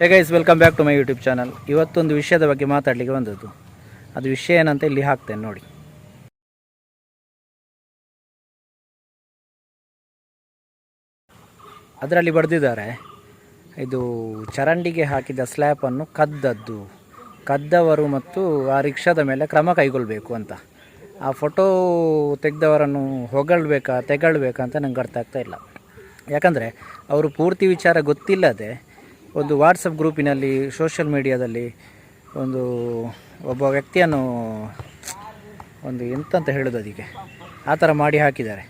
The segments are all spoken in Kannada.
Hey guys welcome back to my YouTube channel ಇವತ್ತೊಂದು ವಿಷಯದ ಬಗ್ಗೆ ಮಾತಾಡಲಿಕ್ಕೆ ಬಂದದ್ದು. ಅದು ವಿಷಯ ಏನಂತ ಇಲ್ಲಿ ಹಾಕ್ತೇನೆ ನೋಡಿ. ಅದರಲ್ಲಿ ಬರೆದಿದ್ದಾರೆ, ಇದು ಚರಂಡಿಗೆ ಹಾಕಿದ ಸ್ಲ್ಯಾಪನ್ನು ಕದ್ದದ್ದು. ಕದ್ದವರು ಮತ್ತು ಆ ರಿಕ್ಷಾದ ಮೇಲೆ ಕ್ರಮ ಕೈಗೊಳ್ಳಬೇಕು ಅಂತ. ಆ ಫೋಟೋ ತೆಗೆದವರನ್ನು ಹೊಗಳ್ಬೇಕಾ, ತೆಗಳ್ಬೇಕಾ ಅಂತ ನಂಗೆ ಅರ್ಥ ಆಗ್ತಾ ಇಲ್ಲ. ಯಾಕಂದರೆ, ಅವರು ಪೂರ್ತಿ ವಿಚಾರ ಗೊತ್ತಿಲ್ಲದೆ ಒಂದು ವಾಟ್ಸಪ್ ಗ್ರೂಪಿನಲ್ಲಿ ಸೋಷಿಯಲ್ ಮೀಡಿಯಾದಲ್ಲಿ ಒಂದು ಒಬ್ಬ ವ್ಯಕ್ತಿಯನ್ನು ಒಂದು ಎಂತಂತ ಹೇಳೋದು ಅದಕ್ಕೆ ಆ ಥರ ಮಾಡಿ ಹಾಕಿದ್ದಾರೆ.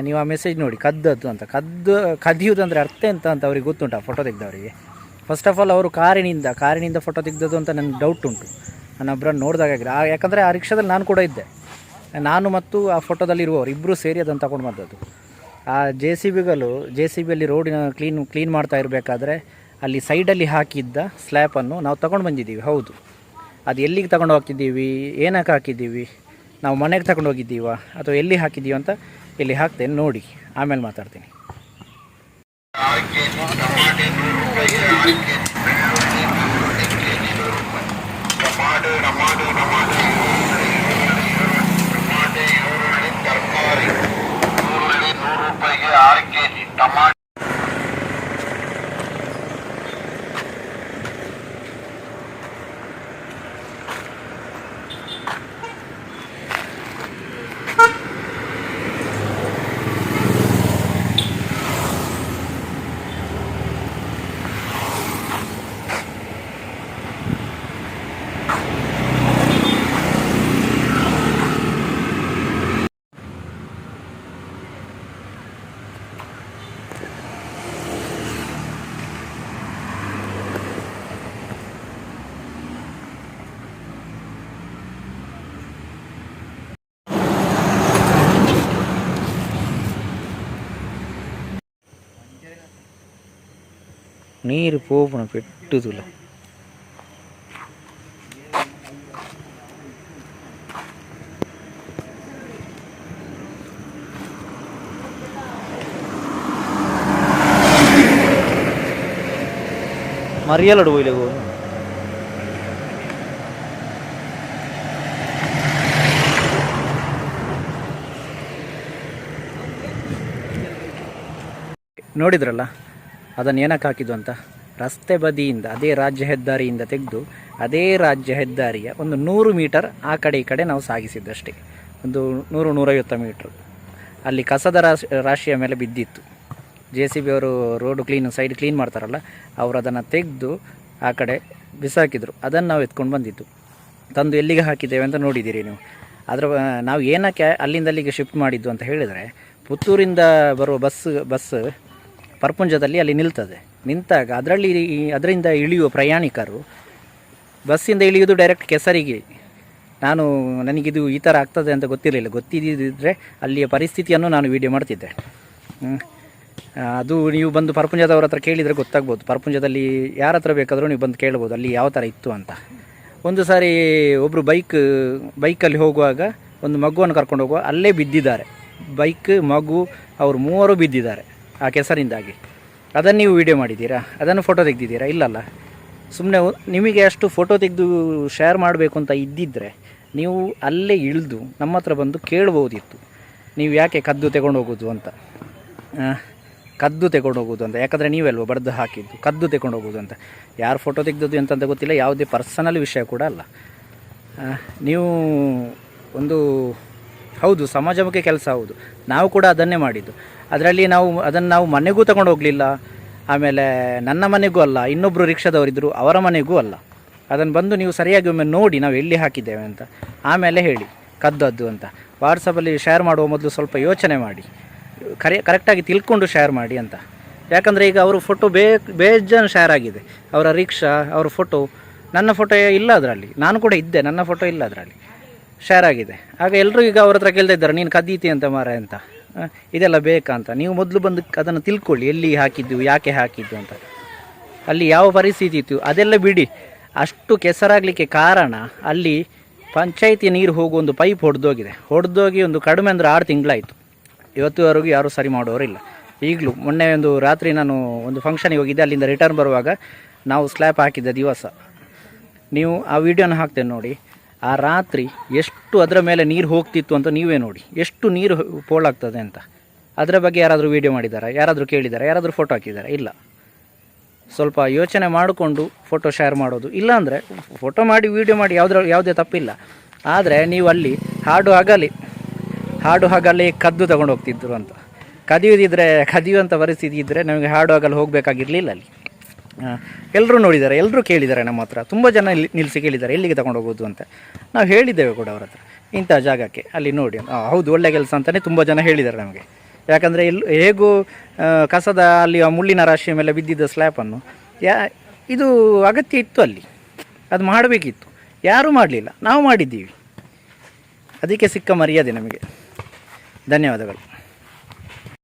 ನೀವು ಆ ಮೆಸೇಜ್ ನೋಡಿ, ಕದ್ದದ್ದು ಅಂತ. ಕದ್ದು ಕದಿಯುವುದು ಅಂದರೆ ಅರ್ಥ ಎಂತ ಅಂತ ಅವ್ರಿಗೆ ಗೊತ್ತುಂಟು ಆ ಫೋಟೋ ತೆಗೆದವರಿಗೆ? ಫಸ್ಟ್ ಆಫ್ ಆಲ್ ಅವರು ಕಾರಿನಿಂದ ಕಾರಿನಿಂದ ಫೋಟೋ ತೆಗೆದದ್ದು ಅಂತ ನನಗೆ ಡೌಟ್ ಉಂಟು. ನಾನು ಒಬ್ಬರನ್ನು ನೋಡಿದಾಗ ಆಗಿದೆ. ಆ, ಯಾಕಂದರೆ ಆ ರಿಕ್ಷಾದಲ್ಲಿ ನಾನು ಕೂಡ ಇದ್ದೆ. ನಾನು ಮತ್ತು ಆ ಫೋಟೋದಲ್ಲಿರುವವರು ಇಬ್ಬರು ಸೇರಿ ಅದನ್ನು ತಗೊಂಡು ಬಂದದ್ದು. ಆ ಜೆ ಸಿ ಬಿಗಳು ಜೆ ಸಿ ಬಿಯಲ್ಲಿ ರೋಡಿನ ಕ್ಲೀನ್ ಕ್ಲೀನ್ ಮಾಡ್ತಾ ಇರಬೇಕಾದ್ರೆ ಅಲ್ಲಿ ಸೈಡಲ್ಲಿ ಹಾಕಿದ್ದ ಸ್ಲ್ಯಾಪನ್ನು ನಾವು ತಗೊಂಡು ಬಂದಿದ್ದೀವಿ. ಹೌದು. ಅದು ಎಲ್ಲಿಗೆ ತಗೊಂಡು ಹೋಗ್ತಿದ್ದೀವಿ? ಏನಕ್ಕೆ ಹಾಕಿದ್ದೀವಿ? ನಾವು ಮನೆಗೆ ತಗೊಂಡು ಹೋಗಿದ್ದೀವ? ಅಥವಾ ಎಲ್ಲಿ ಹಾಕಿದ್ದೀವಿ ಅಂತ ಇಲ್ಲಿ ಹಾಕ್ತೇನೆ ನೋಡಿ. ಆಮೇಲೆ ಮಾತಾಡ್ತೀನಿ. ನೀರು ಪೋಪುನ ಪೆಟ್ಟುದಿಲ್ಲ മറിയാലോട് പോയില്ലേ പോകുന്നു ನೋಡಿದ್ರಲ್ಲ ಅದನ್ನು ಏನಕ್ಕೆ ಹಾಕಿದ್ದು ಅಂತ? ರಸ್ತೆ ಬದಿಯಿಂದ, ಅದೇ ರಾಜ್ಯ ಹೆದ್ದಾರಿಯಿಂದ ತೆಗೆದು ಅದೇ ರಾಜ್ಯ ಹೆದ್ದಾರಿಯ ಒಂದು ನೂರು ಮೀಟರ್ ಆ ಕಡೆ ಈ ಕಡೆ ನಾವು ಸಾಗಿಸಿದ್ದಷ್ಟೇ. ಒಂದು ನೂರು ನೂರೈವತ್ತು ಮೀಟ್ರ್. ಅಲ್ಲಿ ಕಸದ ರಾಶಿ, ರಾಶಿಯ ಮೇಲೆ ಬಿದ್ದಿತ್ತು. ಜೆ ಸಿ ಬಿ ಅವರು ರೋಡು ಕ್ಲೀನ್ ಸೈಡ್ ಕ್ಲೀನ್ ಮಾಡ್ತಾರಲ್ಲ, ಅವರು ಅದನ್ನು ತೆಗೆದು ಆ ಕಡೆ ಬಿಸಾಕಿದ್ರು. ಅದನ್ನು ನಾವು ಎತ್ಕೊಂಡು ಬಂದಿದ್ದು. ತಂದು ಎಲ್ಲಿಗೆ ಹಾಕಿದ್ದೇವೆ ಅಂತ ನೋಡಿದ್ದೀರಿ ನೀವು. ಅದರ ನಾವು ಏನಕ್ಕೆ ಅಲ್ಲಿಂದ ಅಲ್ಲಿಗೆ ಶಿಫ್ಟ್ ಮಾಡಿದ್ದು ಅಂತ ಹೇಳಿದರೆ, ಪುತ್ತೂರಿಂದ ಬರುವ ಬಸ್ ಬಸ್ ಪರ್ಪುಂಜದಲ್ಲಿ ಅಲ್ಲಿ ನಿಲ್ತದೆ. ನಿಂತಾಗ ಅದರಲ್ಲಿ ಅದರಿಂದ ಇಳಿಯುವ ಪ್ರಯಾಣಿಕರು, ಬಸ್ಸಿಂದ ಇಳಿಯುವುದು ಡೈರೆಕ್ಟ್ ಕೆಸರಿಗೆ. ನಾನು ನನಗಿದು ಈ ಥರ ಆಗ್ತದೆ ಅಂತ ಗೊತ್ತಿರಲಿಲ್ಲ. ಗೊತ್ತಿದ್ದಿದ್ರೆ ಅಲ್ಲಿಯ ಪರಿಸ್ಥಿತಿಯನ್ನು ನಾನು ವೀಡಿಯೋ ಮಾಡ್ತಿದ್ದೆ. ಅದು ನೀವು ಬಂದು ಪರ್ಪುಂಜದವ್ರ ಹತ್ರ ಕೇಳಿದರೆ ಗೊತ್ತಾಗ್ಬೋದು. ಪರ್ಪುಂಜದಲ್ಲಿ ಯಾರ ಹತ್ರ ಬೇಕಾದರೂ ನೀವು ಬಂದು ಕೇಳ್ಬೋದು. ಅಲ್ಲಿ ಯಾವ ಥರ ಇತ್ತು ಅಂತ. ಒಂದು ಸಾರಿ ಒಬ್ಬರು ಬೈಕ್ ಬೈಕಲ್ಲಿ ಹೋಗುವಾಗ ಒಂದು ಮಗುವನ್ನು ಕರ್ಕೊಂಡು ಹೋಗುವ, ಅಲ್ಲೇ ಬಿದ್ದಿದ್ದಾರೆ. ಬೈಕ್ ಮಗು, ಅವರು ಮೂವರು ಬಿದ್ದಿದ್ದಾರೆ. ಆ ಕೆಸರಿಂದಾಗಿ ಅದನ್ನು ನೀವು ವಿಡಿಯೋ ಮಾಡಿದ್ದೀರಾ? ಅದನ್ನು ಫೋಟೋ ತೆಗೆದಿದ್ದೀರಾ? ಇಲ್ಲಲ್ಲ. ಸುಮ್ಮನೆ ನಿಮಗೆ ಅಷ್ಟು ಫೋಟೋ ತೆಗೆದು ಶೇರ್ ಮಾಡಬೇಕು ಅಂತ ಇದ್ದಿದ್ದರೆ ನೀವು ಅಲ್ಲೇ ಇಳಿದು ನಮ್ಮ ಹತ್ರ ಬಂದು ಕೇಳ್ಬೋದಿತ್ತು. ನೀವು ಯಾಕೆ ಕದ್ದು ತಗೊಂಡು ಹೋಗೋದು ಅಂತ? ಕದ್ದು ತಗೊಂಡು ಹೋಗೋದು ಅಂತ. ಯಾಕಂದರೆ ನೀವೆಲ್ವ ಬರೆದು ಹಾಕಿದ್ದು. ಕದ್ದು ತಗೊಂಡು ಹೋಗೋದು ಅಂತ. ಯಾರು ಫೋಟೋ ತೆಗೆದದ್ದು ಎಂತಂತ ಗೊತ್ತಿಲ್ಲ. ಯಾವುದೇ ಪರ್ಸನಲ್ ವಿಷಯ ಕೂಡ ಅಲ್ಲ. ನೀವು ಒಂದು ಹೌದು ಸಮಾಜಮುಖಿ ಕೆಲಸ ಹೌದು. ನಾವು ಕೂಡ ಅದನ್ನೇ ಮಾಡಿದ್ದು. ಅದರಲ್ಲಿ ನಾವು ಅದನ್ನು ನಾವು ಮನೆಗೂ ತಗೊಂಡು ಹೋಗಲಿಲ್ಲ. ಆಮೇಲೆ ನನ್ನ ಮನೆಗೂ ಅಲ್ಲ ಇನ್ನೊಬ್ಬರು ರಿಕ್ಷಾದವರಿದ್ದರು ಅವರ ಮನೆಗೂ ಅಲ್ಲ. ಅದನ್ನು ಬಂದು ನೀವು ಸರಿಯಾಗಿ ಒಮ್ಮೆ ನೋಡಿ ನಾವು ಎಲ್ಲಿ ಹಾಕಿದ್ದೇವೆ ಅಂತ. ಆಮೇಲೆ ಹೇಳಿ, ಕದ್ದದ್ದು ಅಂತ. ವಾಟ್ಸಪ್ಪಲ್ಲಿ ಶೇರ್ ಮಾಡುವ ಮೊದಲು ಸ್ವಲ್ಪ ಯೋಚನೆ ಮಾಡಿ. ಕರೆ, ಕರೆಕ್ಟಾಗಿ ತಿಳ್ಕೊಂಡು ಶೇರ್ ಮಾಡಿ ಅಂತ. ಯಾಕಂದರೆ ಈಗ ಅವರು ಫೋಟೋ ಬೇ, ಬೇಜಾನ್ ಶೇರ್ ಆಗಿದೆ. ಅವರ ರಿಕ್ಷಾ, ಅವರ ಫೋಟೋ ನನ್ನ ಫೋಟೋ ಇಲ್ಲ ಅದರಲ್ಲಿ. ನಾನು ಕೂಡ ಇದ್ದೆ, ನನ್ನ ಫೋಟೋ ಇಲ್ಲ ಅದರಲ್ಲಿ. ಶೇರ್ ಆಗಿದೆ. ಆಗ ಎಲ್ಲರೂ ಈಗ ಅವ್ರ ಹತ್ರ ಕೇಳ್ತಾ ಇದ್ದಾರೆ, ನೀನು ಕದೀತಿ ಅಂತ ಮಾರ ಅಂತ. ಇದೆಲ್ಲ ಬೇಕಾ ಅಂತ. ನೀವು ಮೊದಲು ಬಂದು ಅದನ್ನು ತಿಳ್ಕೊಳ್ಳಿ, ಎಲ್ಲಿ ಹಾಕಿದ್ದು ಯಾಕೆ ಹಾಕಿದ್ದು ಅಂತ. ಅಲ್ಲಿ ಯಾವ ಪರಿಸ್ಥಿತಿ ಇತ್ತು, ಅದೆಲ್ಲ ಬಿಡಿ. ಅಷ್ಟು ಕೆಸರಾಗಲಿಕ್ಕೆ ಕಾರಣ ಅಲ್ಲಿ ಪಂಚಾಯಿತಿ ನೀರು ಹೋಗುವ ಒಂದು ಪೈಪ್ ಹೊಡೆದೋಗಿದೆ. ಹೊಡೆದೋಗಿ ಒಂದು ಕಡಿಮೆ ಅಂದರೆ ಆರು ತಿಂಗಳಾಯಿತು. ಇವತ್ತುವರೆಗೂ ಯಾರೂ ಸರಿ ಮಾಡೋರಿಲ್ಲ ಈಗಲೂ ಮೊನ್ನೆ ಒಂದು ರಾತ್ರಿ ನಾನು ಒಂದು ಫಂಕ್ಷನಿಗೆ ಹೋಗಿದ್ದೆ, ಅಲ್ಲಿಂದ ರಿಟರ್ನ್ ಬರುವಾಗ ನಾವು ಸ್ಲ್ಯಾಪ್ ಹಾಕಿದ್ದ ದಿವಸ. ನೀವು ಆ ವಿಡಿಯೋನ ಹಾಕ್ತೇನೆ ನೋಡಿ. ಆ ರಾತ್ರಿ ಎಷ್ಟು ಅದರ ಮೇಲೆ ನೀರು ಹೋಗ್ತಿತ್ತು ಅಂತ ನೀವೇ ನೋಡಿ. ಎಷ್ಟು ನೀರು ಪೋಳಾಗ್ತದೆ ಅಂತ. ಅದರ ಬಗ್ಗೆ ಯಾರಾದರೂ ವಿಡಿಯೋ ಮಾಡಿದ್ದಾರಾ ಯಾರಾದರೂ ಕೇಳಿದಾರಾ? ಯಾರಾದರೂ ಫೋಟೋ ಹಾಕಿದ್ದಾರಾ ಇಲ್ಲ. ಸ್ವಲ್ಪ ಯೋಚನೆ ಮಾಡಿಕೊಂಡು ಫೋಟೋ ಶೇರ್ ಮಾಡೋದು. ಇಲ್ಲಾಂದರೆ ಫೋಟೋ ಮಾಡಿ ವಿಡಿಯೋ ಮಾಡಿ ಯಾವುದ್ರ ಯಾವುದೇ ತಪ್ಪಿಲ್ಲ. ಆದರೆ ನೀವು ಅಲ್ಲಿ ಹಾಡು ಹಗಲಿ ಹಾಡು ಹಗಲಿ ಕದ್ದು ತಗೊಂಡು ಹೋಗ್ತಿದ್ರು ಅಂತ. ಕದಿಯೋದಿದ್ರೆ ಕದಿಯುವಂಥ ಪರಿಸ್ಥಿತಿ ಇದ್ದರೆ ನಮಗೆ ಹಾಡು ಹಗಲು ಹೋಗಬೇಕಾಗಿರಲಿಲ್ಲ ಅಲ್ಲಿ. ಎಲ್ಲರೂ ನೋಡಿದ್ದಾರೆ ಎಲ್ಲರೂ ಕೇಳಿದ್ದಾರೆ ನಮ್ಮ ಹತ್ರ. ತುಂಬ ಜನ ಇಲ್ಲಿ ನಿಲ್ಲಿಸಿ ಕೇಳಿದ್ದಾರೆ, ಎಲ್ಲಿಗೆ ತಗೊಂಡು ಹೋಗೋದು ಅಂತ. ನಾವು ಹೇಳಿದ್ದೇವೆ ಕೂಡ ಅವ್ರ ಹತ್ರ. ಇಂಥ ಜಾಗಕ್ಕೆ, ಅಲ್ಲಿ ನೋಡಿ ಹೌದು, ಒಳ್ಳೆ ಕೆಲಸ ಅಂತಲೇ ತುಂಬ ಜನ ಹೇಳಿದ್ದಾರೆ ನಮಗೆ. ಯಾಕಂದರೆ ಎಲ್ಲಿ, ಹೇಗೂ ಕಸದ ಅಲ್ಲಿ ಆ ಮುಳ್ಳಿನ ರಾಶಿಯ ಮೇಲೆ ಬಿದ್ದಿದ್ದ ಸ್ಲ್ಯಾಪನ್ನು ಯಾ, ಇದು ಅಗತ್ಯ ಇತ್ತು ಅಲ್ಲಿ. ಅದು ಮಾಡಬೇಕಿತ್ತು. ಯಾರೂ ಮಾಡಲಿಲ್ಲ. ನಾವು ಮಾಡಿದ್ದೀವಿ. ಅದಕ್ಕೆ ಸಿಕ್ಕ ಮರ್ಯಾದೆ ನಮಗೆ. ಧನ್ಯವಾದಗಳು.